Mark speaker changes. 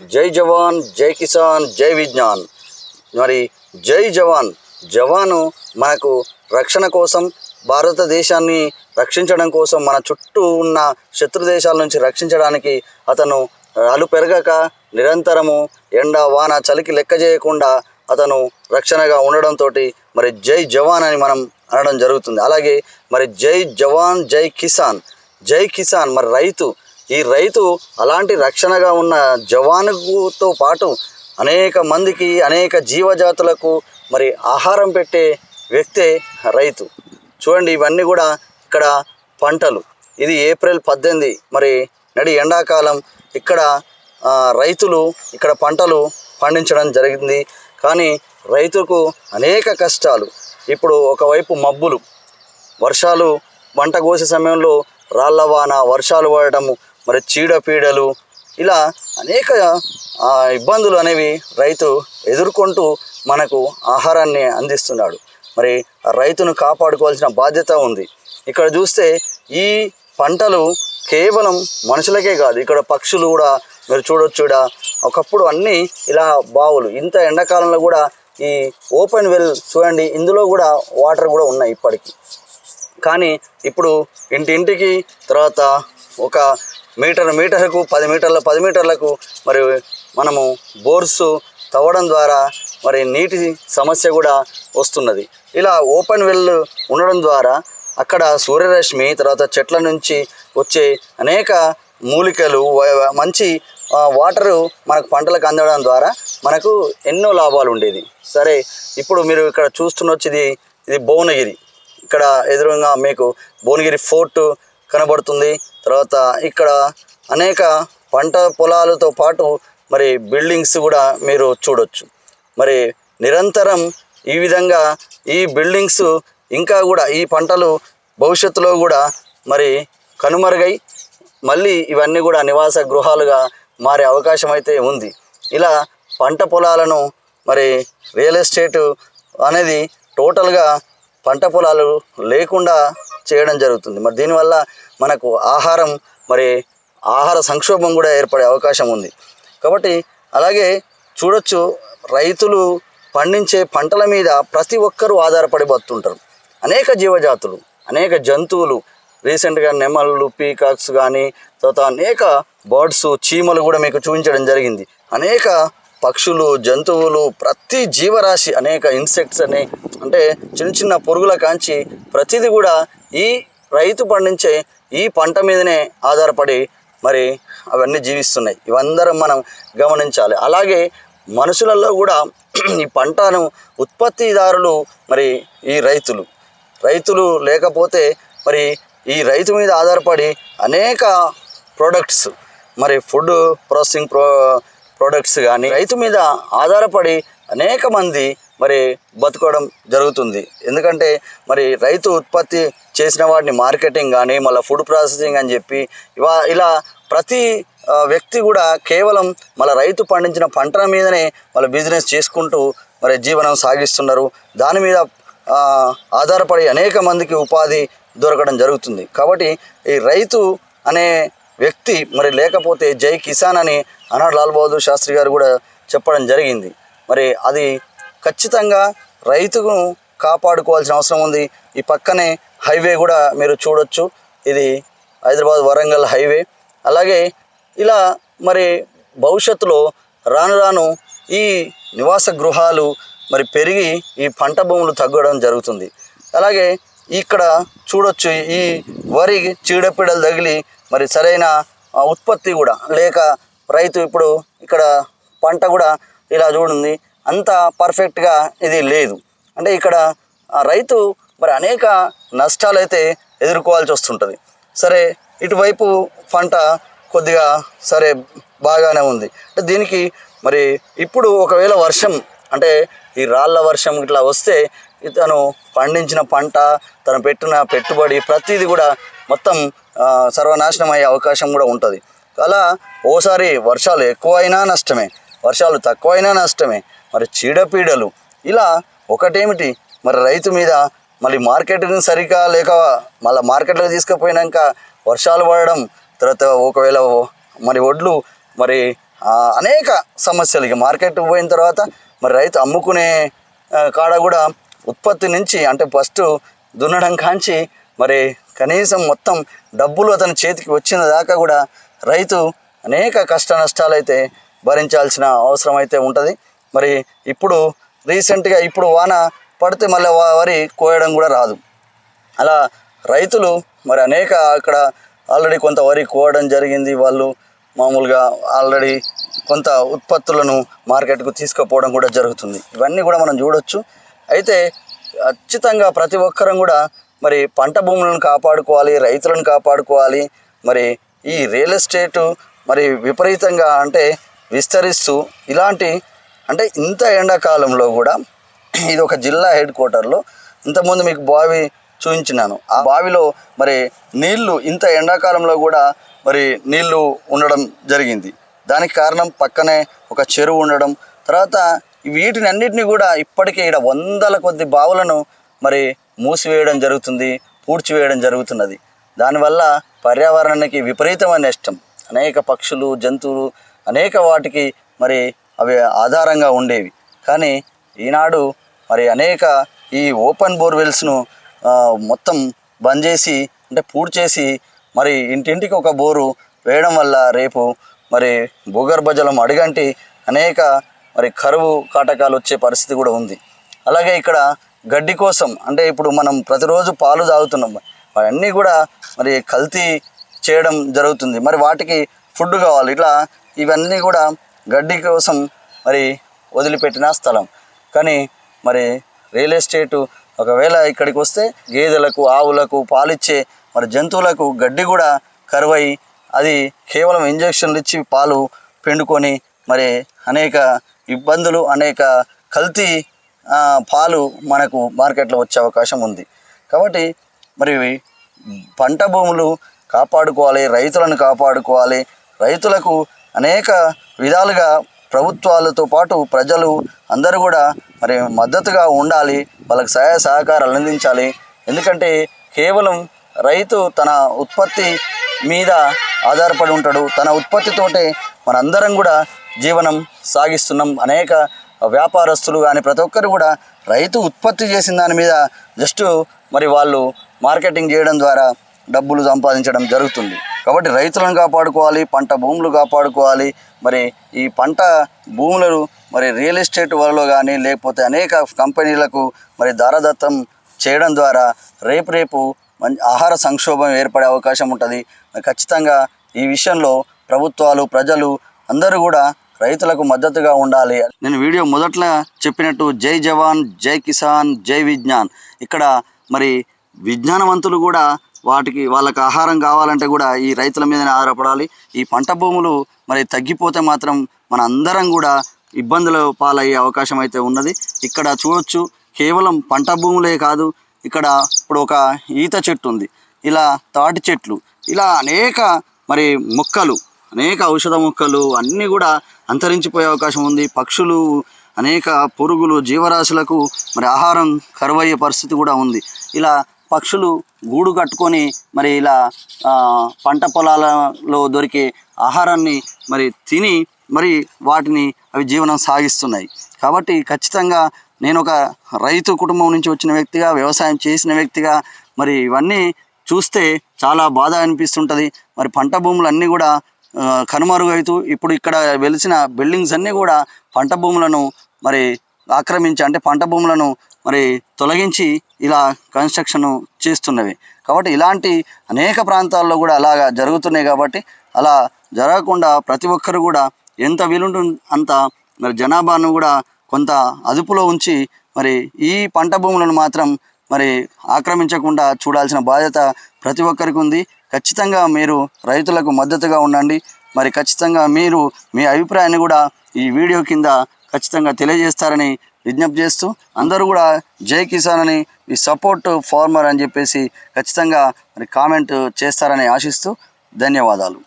Speaker 1: జై జవాన్ జై కిసాన్ జై విజ్ఞాన్. మరి జై జవాన్ జవాను మనకు రక్షణ కోసం భారతదేశాన్ని రక్షించడం కోసం మన చుట్టూ ఉన్న శత్రు దేశాల నుంచి రక్షించడానికి అతను అలు పెరగక నిరంతరము ఎండ వాన చలికి లెక్క చేయకుండా అతను రక్షణగా ఉండడంతో మరి జై జవాన్ అని మనం అనడం జరుగుతుంది. అలాగే మరి జై జవాన్ జై కిసాన్ జై కిసాన్ మరి రైతు ఈ రైతు అలాంటి రక్షణగా ఉన్న జవానుతో పాటు అనేక మందికి అనేక జీవజాతులకు మరి ఆహారం పెట్టే వ్యక్తే రైతు. చూడండి ఇవన్నీ కూడా ఇక్కడ పంటలు. ఇది ఏప్రిల్ పద్దెనిమిది. మరి నడి ఎండాకాలం ఇక్కడ రైతులు ఇక్కడ పంటలు పండించడం జరిగింది. కానీ రైతుకు అనేక కష్టాలు. ఇప్పుడు ఒకవైపు మబ్బులు. వర్షాలు పంట కోసే సమయంలో రాళ్ళ వాన వర్షాలు పడటము మరి చీడపీడలు ఇలా అనేక ఆ, ఇబ్బందులు అనేవి రైతు ఎదుర్కొంటూ మనకు ఆహారాన్ని అందిస్తున్నాడు. మరి ఆ రైతును కాపాడుకోవాల్సిన బాధ్యత ఉంది. ఇక్కడ చూస్తే ఈ పంటలు కేవలం మనుషులకే కాదు ఇక్కడ పక్షులు కూడా మీరు చూడొచ్చు ఇక్కడ ఒకప్పుడు అన్నీ ఇలా బావులు ఇంత ఎండాకాలంలో కూడా ఈ ఓపెన్ వెల్ చూడండి ఇందులో కూడా వాటర్ కూడా ఉన్నాయి ఇప్పటికీ. కానీ ఇప్పుడు ఇంటింటికి తర్వాత ఒక మీటర్ మీటర్కు పది మీటర్ల పది మీటర్లకు మరి మనము బోర్స్ తవ్వడం ద్వారా మరి నీటి సమస్య కూడా వస్తున్నది. ఇలా ఓపెన్ వెల్ ఉండడం ద్వారా అక్కడ సూర్యరశ్మి తర్వాత చెట్ల నుంచి వచ్చే అనేక మూలికలు మంచి వాటరు మనకు పంటలకు అందడం ద్వారా మనకు ఎన్నో లాభాలు ఉండేది. సరే ఇప్పుడు మీరు ఇక్కడ చూస్తున్న వచ్చేది ఇది భువనగిరి. ఇక్కడ ఎదురుగా మీకు భువనగిరి ఫోర్ట్ కనబడుతుంది. తర్వాత ఇక్కడ అనేక పంట పొలాలతో పాటు మరి బిల్డింగ్స్ కూడా మీరు చూడొచ్చు. మరి నిరంతరం ఈ విధంగా ఈ బిల్డింగ్స్ ఇంకా కూడా ఈ పంటలు భవిష్యత్తులో కూడా మరి కనుమరుగై మళ్ళీ ఇవన్నీ కూడా నివాస గృహాలుగా మారే అవకాశం అయితే ఉంది. ఇలా పంట పొలాలను మరి రియల్ ఎస్టేట్ అనేది టోటల్గా పంట పొలాలు లేకుండా చేయడం జరుగుతుంది. మరి దీనివల్ల మనకు ఆహారం మరి ఆహార సంక్షోభం కూడా ఏర్పడే అవకాశం ఉంది. కాబట్టి అలాగే చూడొచ్చు రైతులు పండించే పంటల మీద ప్రతి ఒక్కరూ ఆధారపడి బతుంటారు అనేక జీవజాతులు అనేక జంతువులు రీసెంట్గా నెమళ్ళు పీకాక్స్ కానీ తర్వాత అనేక బర్డ్స్ చీమలు కూడా మీకు చూపించడం జరిగింది. అనేక పక్షులు జంతువులు ప్రతి జీవరాశి అనేక ఇన్సెక్ట్స్ అని అంటే చిన్న చిన్న పురుగుల కాంచి ప్రతిదీ కూడా ఈ రైతు పండించే ఈ పంట మీదనే ఆధారపడి మరి అవన్నీ జీవిస్తున్నాయి. ఇవందరం మనం గమనించాలి. అలాగే మనుషులలో కూడా ఈ పంటను ఉత్పత్తిదారులు మరి ఈ రైతులు రైతులు లేకపోతే మరి ఈ రైతు మీద ఆధారపడి అనేక ప్రోడక్ట్స్ మరి ఫుడ్ ప్రాసెసింగ్ ప్రో ప్రోడక్ట్స్ కానీ రైతు మీద ఆధారపడి అనేక మంది మరి బతుకోవడం జరుగుతుంది. ఎందుకంటే మరి రైతు ఉత్పత్తి చేసిన వాటిని మార్కెటింగ్ కానీ మళ్ళీ ఫుడ్ ప్రాసెసింగ్ అని చెప్పి ఇవా ఇలా ప్రతి వ్యక్తి కూడా కేవలం మళ్ళీ రైతు పండించిన పంటల మీదనే వాళ్ళ బిజినెస్ చేసుకుంటూ మరి జీవనం సాగిస్తున్నారు. దాని మీద ఆధారపడి అనేక మందికి ఉపాధి దొరకడం జరుగుతుంది. కాబట్టి ఈ రైతు అనే వ్యక్తి మరి లేకపోతే జై కిసాన్ అని అనాడు లాల్ బహదూర్ శాస్త్రి గారు కూడా చెప్పడం జరిగింది. మరి అది ఖచ్చితంగా రైతును కాపాడుకోవాల్సిన అవసరం ఉంది. ఈ పక్కనే హైవే కూడా మీరు చూడొచ్చు. ఇది హైదరాబాద్ వరంగల్ హైవే. అలాగే ఇలా మరి భవిష్యత్తులో రాను రాను ఈ నివాస గృహాలు మరి పెరిగి ఈ పంట భూములు తగ్గడం జరుగుతుంది. అలాగే ఇక్కడ చూడొచ్చు ఈ వరి చీడపీడలు తగిలి మరి సరైన ఉత్పత్తి కూడా లేక రైతు ఇప్పుడు ఇక్కడ పంట కూడా ఇలా చూడండి. అంత పర్ఫెక్ట్గా ఇది లేదు. అంటే ఇక్కడ ఆ రైతు మరి అనేక నష్టాలు అయితే ఎదుర్కోవాల్సి వస్తుంటుంది. సరే ఇటువైపు పంట కొద్దిగా సరే బాగానే ఉంది. అంటే దీనికి మరి ఇప్పుడు ఒకవేళ వర్షం అంటే ఈ రాళ్ళ వర్షం ఇట్లా వస్తే తను పండించిన పంట తను పెట్టిన పెట్టుబడి ప్రతిదీ కూడా మొత్తం సర్వనాశనం అయ్యే అవకాశం కూడా ఉంటుంది. అలా ఓసారి వర్షాలు ఎక్కువైనా నష్టమే. వర్షాలు తక్కువైనా నష్టమే. మరి చీడపీడలు. ఇలా ఒకటేమిటి? మరి రైతు మీద మళ్ళీ మార్కెటింగ్ సరిగా లేక మళ్ళీ మార్కెట్లో తీసుకుపోయినాక వర్షాలు పడడం తర్వాత ఒకవేళ మరి వడ్లు మరి అనేక సమస్యలు ఇక మార్కెట్ పోయిన తర్వాత మరి రైతు అమ్ముకునే కాడ కూడా ఉత్పత్తి నుంచి అంటే ఫస్ట్ దున్నడం కాంచి మరి కనీసం మొత్తం డబ్బులు అతని చేతికి వచ్చిన దాకా కూడా రైతు అనేక కష్ట నష్టాలు అయితే భరించాల్సిన అవసరం అయితే ఉంటుంది. మరి ఇప్పుడు రీసెంట్గా ఇప్పుడు వాన పడితే మళ్ళీ వరి కోయడం కూడా రాదు. అలా రైతులు మరి అనేక అక్కడ ఆల్రెడీ కొంత వరి కోయడం జరిగింది. వాళ్ళు మామూలుగా ఆల్రెడీ కొంత ఉత్పత్తులను మార్కెట్కు తీసుకుపోవడం కూడా జరుగుతుంది. ఇవన్నీ కూడా మనం చూడొచ్చు. అయితే ఖచ్చితంగా ప్రతి ఒక్కరం కూడా మరి పంట భూములను కాపాడుకోవాలి రైతులను కాపాడుకోవాలి. మరి ఈ రియల్ ఎస్టేటు మరి విపరీతంగా అంటే విస్తరిస్తూ ఇలాంటి అంటే ఇంత ఎండాకాలంలో కూడా ఇది ఒక జిల్లా హెడ్ క్వార్టర్లో ఇంతకుముందు మీకు బావి చూపించినాను. ఆ బావిలో మరి నీళ్ళు ఇంత ఎండాకాలంలో కూడా మరి నీళ్ళు ఉండడం జరిగింది. దానికి కారణం పక్కనే ఒక చెరువు ఉండడం తర్వాత వీటిని అన్నిటిని కూడా ఇప్పటికే ఇక్కడ వందల కొద్ది బావులను మరి మూసివేయడం జరుగుతుంది పూడ్చివేయడం జరుగుతున్నది. దానివల్ల పర్యావరణానికి విపరీతమైన నష్టం. అనేక పక్షులు జంతువులు అనేక వాటికి మరి అవి ఆధారంగా ఉండేవి. కానీ ఈనాడు మరి అనేక ఈ ఓపెన్ బోర్వెల్స్ను మొత్తం బంద్ చేసి అంటే పూర్తి చేసి మరి ఇంటింటికి ఒక బోరు వేయడం వల్ల రేపు మరి భూగర్భ జలం అడిగంటి అనేక మరి కరువు కాటకాలు వచ్చే పరిస్థితి కూడా ఉంది. అలాగే ఇక్కడ గడ్డి కోసం అంటే ఇప్పుడు మనం ప్రతిరోజు పాలు తాగుతున్నాం. అవన్నీ కూడా మరి కల్తీ చేయడం జరుగుతుంది. మరి వాటికి ఫుడ్ కావాలి. ఇట్లా ఇవన్నీ కూడా గడ్డి కోసం మరి వదిలిపెట్టిన స్థలం. కానీ మరి రియల్ ఎస్టేటు ఒకవేళ ఇక్కడికి వస్తే గేదెలకు ఆవులకు పాలిచ్చే మరి జంతువులకు గడ్డి కూడా కరువై అది కేవలం ఇంజక్షన్లు ఇచ్చి పాలు పిండుకొని మరి అనేక ఇబ్బందులు అనేక కల్తీ పాలు మనకు మార్కెట్లో వచ్చే అవకాశం ఉంది. కాబట్టి మరి పంట భూములు కాపాడుకోవాలి రైతులను కాపాడుకోవాలి. రైతులకు అనేక విధాలుగా ప్రభుత్వాలతో పాటు ప్రజలు అందరూ కూడా మరి మద్దతుగా ఉండాలి వాళ్ళకి సహాయ సహకారాలు అందించాలి. ఎందుకంటే కేవలం రైతు తన ఉత్పత్తి మీద ఆధారపడి ఉంటాడు. తన ఉత్పత్తితోటే మనందరం కూడా జీవనం సాగిస్తున్నాం. అనేక వ్యాపారస్తులు కానీ ప్రతి ఒక్కరు కూడా రైతు ఉత్పత్తి చేసిన దాని మీద జస్ట్ మరి వాళ్ళు మార్కెటింగ్ చేయడం ద్వారా డబ్బులు సంపాదించడం జరుగుతుంది. కాబట్టి రైతులను కాపాడుకోవాలి పంట భూములు కాపాడుకోవాలి. మరి ఈ పంట భూములను మరి రియల్ ఎస్టేట్ వలలో కానీ లేకపోతే అనేక కంపెనీలకు మరి దారదత్తం చేయడం ద్వారా రేపు రేపు మంచి ఆహార సంక్షోభం ఏర్పడే అవకాశం ఉంటుంది. ఖచ్చితంగా ఈ విషయంలో ప్రభుత్వాలు ప్రజలు అందరూ కూడా రైతులకు మద్దతుగా ఉండాలి. నేను వీడియో మొదట్లో చెప్పినట్టు జై జవాన్ జై కిసాన్ జై విజ్ఞాన్. ఇక్కడ మరి విజ్ఞానవంతులు కూడా వాటికి వాళ్ళకి ఆహారం కావాలంటే కూడా ఈ రైతుల మీదనే ఆధారపడాలి. ఈ పంట భూములు మరి తగ్గిపోతే మాత్రం మన అందరం కూడా ఇబ్బందుల పాలయ్యే అవకాశం అయితే ఉన్నది. ఇక్కడ చూడొచ్చు కేవలం పంట భూములే కాదు ఇక్కడ ఇప్పుడు ఒక ఈత చెట్టు ఉంది. ఇలా తాటి చెట్లు ఇలా అనేక మరి మొక్కలు అనేక ఔషధ మొక్కలు అన్నీ కూడా అంతరించిపోయే అవకాశం ఉంది. పక్షులు అనేక పురుగులు జీవరాశులకు మరి ఆహారం కరువయ్యే పరిస్థితి కూడా ఉంది. ఇలా పక్షులు గూడు కట్టుకొని మరి ఇలా పంట పొలాలలో దొరికే ఆహారాన్ని మరి తిని మరి వాటిని అవి జీవనం సాగిస్తున్నాయి. కాబట్టి ఖచ్చితంగా నేను ఒక రైతు కుటుంబం నుంచి వచ్చిన వ్యక్తిగా వ్యవసాయం చేసిన వ్యక్తిగా మరి ఇవన్నీ చూస్తే చాలా బాధ అనిపిస్తుంటుంది. మరి పంట భూములు అన్నీ కూడా కనుమరుగవుతూ ఇప్పుడు ఇక్కడ వెలిసిన బిల్డింగ్స్ అన్నీ కూడా పంట భూములను మరి ఆక్రమించి అంటే పంట భూములను మరి తొలగించి ఇలా కన్స్ట్రక్షన్ చేస్తున్నవి. కాబట్టి ఇలాంటి అనేక ప్రాంతాల్లో కూడా అలాగా జరుగుతున్నాయి కాబట్టి అలా జరగకుండా ప్రతి ఒక్కరు కూడా ఎంత వీలుంటు అంత మరి జనాభాను కూడా కొంత అదుపులో ఉంచి మరి ఈ పంట భూములను మాత్రం మరి ఆక్రమించకుండా చూడాల్సిన బాధ్యత ప్రతి ఒక్కరికి ఉంది. ఖచ్చితంగా మీరు రైతులకు మద్దతుగా ఉండండి. మరి ఖచ్చితంగా మీరు మీ అభిప్రాయాన్ని కూడా ఈ వీడియో కింద ఖచ్చితంగా తెలియజేస్తారని విజ్ఞప్తి చేస్తూ అందరూ కూడా జై కిసాన్ అని ఈ సపోర్ట్ ఫార్మర్ అని చెప్పేసి ఖచ్చితంగా మరి కామెంట్ చేస్తారని ఆశిస్తూ ధన్యవాదాలు.